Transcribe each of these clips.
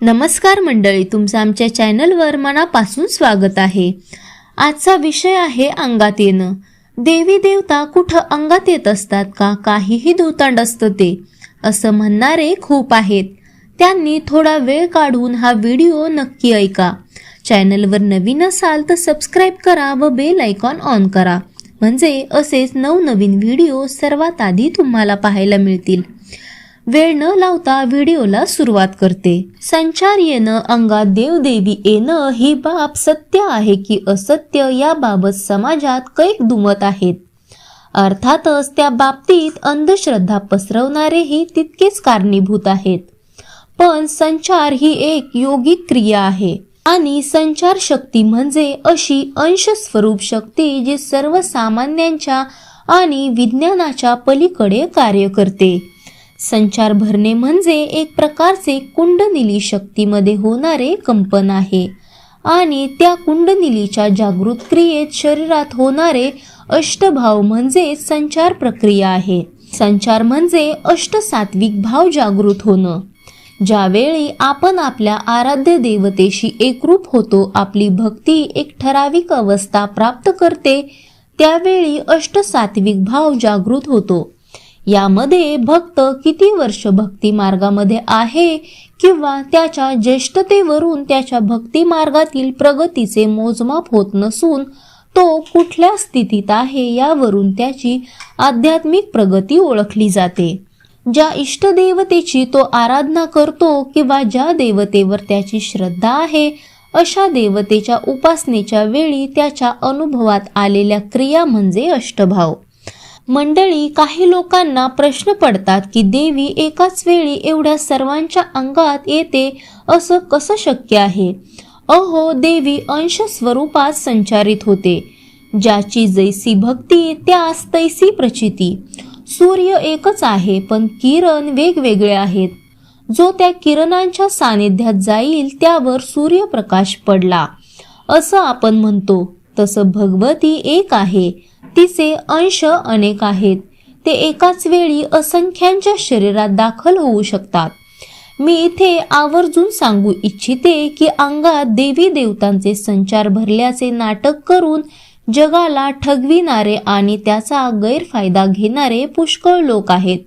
नमस्कार मंडळी तुमचं आमच्या चॅनलवर मनापासून स्वागत आहे. आजचा विषय आहे अंगात येणं. देवी देवता कुठं अंगात येत असतात का? काहीही धुतांड असतं ते. असं म्हणणारे खूप आहेत. त्यांनी थोडा वेळ काढून हा व्हिडिओ नक्की ऐका. चॅनलवर नवीन असाल तर सबस्क्राईब करा व बेल आयकॉन ऑन करा. म्हणजे असेच नवनवीन व्हिडिओ सर्वात आधी तुम्हाला पाहायला मिळतील. वेळ न लावता व्हिडिओला सुरुवात करते. संचार येणं अंगात देवदेवी येणं ही बाब सत्य आहे की असत्य याबाबत समाजात कैक दुमत आहेत. अर्थातच त्या बाबतीत अंधश्रद्धा पसरवणारेही तितकेच कारणीभूत आहेत. पण संचार ही एक योगिक क्रिया आहे. आणि संचार शक्ती म्हणजे अशी अंश स्वरूप शक्ती जी सर्वसामान्यांच्या आणि विज्ञानाच्या पलीकडे कार्य करते. संचार भरणे म्हणजे एक प्रकारचे कुंडनिली शक्तीमध्ये होणारे कंपन आहे. आणि त्या कुंडनिलीच्या जागृत क्रियेत शरीरात होणारे अष्टभाव म्हणजे संचार प्रक्रिया आहे. संचार म्हणजे अष्टसात्विक भाव जागृत होणं. ज्यावेळी आपण आपल्या आराध्य देवतेशी एकरूप होतो आपली भक्ती एक ठराविक अवस्था प्राप्त करते त्यावेळी अष्टसात्विक भाव जागृत होतो. यामध्ये भक्त किती वर्ष भक्ती मार्गामध्ये आहे किंवा त्याच्या ज्येष्ठतेवरून त्याच्या भक्ती मार्गातील प्रगतीचे मोजमाप होत नसून तो कुठल्या स्थितीत आहे यावरून त्याची आध्यात्मिक प्रगती ओळखली जाते. ज्या इष्टदेवतेची तो आराधना करतो किंवा ज्या देवतेवर त्याची श्रद्धा आहे अशा देवतेच्या उपासनेच्या वेळी त्याच्या अनुभवात आलेल्या क्रिया म्हणजे अष्टभाव. मंडळी काही लोकांना प्रश्न पडतात की देवी एकाच वेळी एवढ्या सर्वांच्या अंगात येते असं कसं शक्य आहे? अहो देवी अंश स्वरूपात संचारित होते ज्याची जैसी भक्ती त्यास तैसी प्रचिती. सूर्य एकच आहे पण किरण वेगवेगळे आहेत. जो त्या किरणांच्या सानिध्यात जाईल त्यावर सूर्यप्रकाश पडला. असं आपण म्हणतो तसं भगवती एक आहे. तिचे अंश अनेक आहेत. ते एकाच वेळी असंख्यांच्या शरीरात दाखल होऊ शकतात. मी इथे आवर्जून सांगू इच्छिते की अंगात देवी देवतांचे संचार भरल्याचे नाटक करून जगाला ठगविणारे आणि त्याचा गैरफायदा घेणारे पुष्कळ लोक आहेत.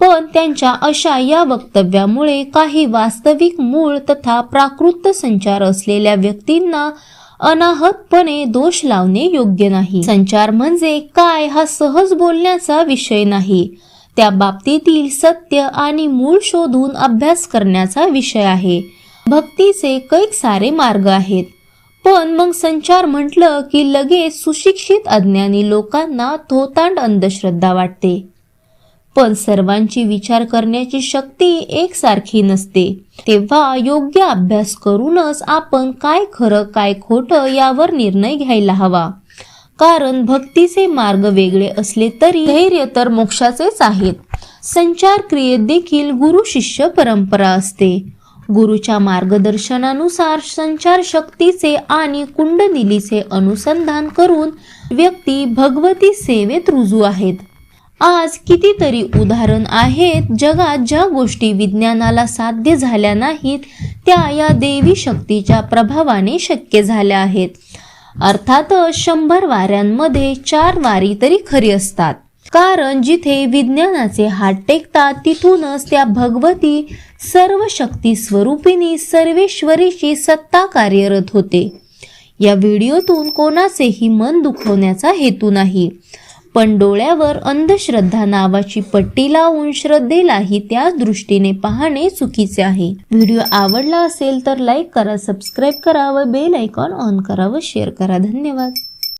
पण त्यांच्या अशा या वक्तव्यामुळे काही वास्तविक मूळ तथा प्राकृत संचार असलेल्या व्यक्तींना अनाहतपणे दोष लावणे योग्य नाही. संचार म्हणजे काय हा सहज बोलण्याचा विषय नाही. त्या बाबतीतील सत्य आणि मूळ शोधून अभ्यास करण्याचा विषय आहे. भक्तीचे कैक सारे मार्ग आहेत. पण मग संचार म्हटलं की लगेच सुशिक्षित अज्ञानी लोकांना थोतांड अंधश्रद्धा वाटते. पण सर्वांची विचार करण्याची शक्ती एकसारखी नसते. तेव्हा योग्य अभ्यास करूनच आपण काय खरं काय खोटं यावर निर्णय घ्यायला हवा. कारण भक्तीचे मार्ग वेगळे असले तरी धैर्य तर मोक्षाचेच आहेत. संचार क्रियेत देखील गुरु शिष्य परंपरा असते. गुरुच्या मार्गदर्शनानुसार संचार शक्तीचे आणि कुंडनिलीचे अनुसंधान करून व्यक्ती भगवती सेवेत रुजू आहेत. आज कितीतरी उदाहरण आहेत. जगात ज्या गोष्टी विज्ञानाला साध्य झाल्या नाहीत त्या या देवी शक्तीच्या प्रभावाने शक्य झाल्या आहेत. अर्थातच शंभर वाऱ्यांमध्ये चार वारी तरी खरी असतात. कारण जिथे विज्ञानाचे हात टेकतात तिथूनच त्या भगवती सर्व शक्ती स्वरूपिणी सर्वेश्वरीची सत्ता कार्यरत होते. या व्हिडिओतून कोणाचेही मन दुखवण्याचा हेतू नाही. पण डोळ्यावर अंधश्रद्धा नावाची पट्टी लावून श्रद्धेलाही त्याच दृष्टीने पाहणे चुकीचे आहे. व्हिडिओ आवडला असेल तर लाईक करा सबस्क्राईब करा व बेल आयकॉन ऑन करा व शेअर करा. धन्यवाद.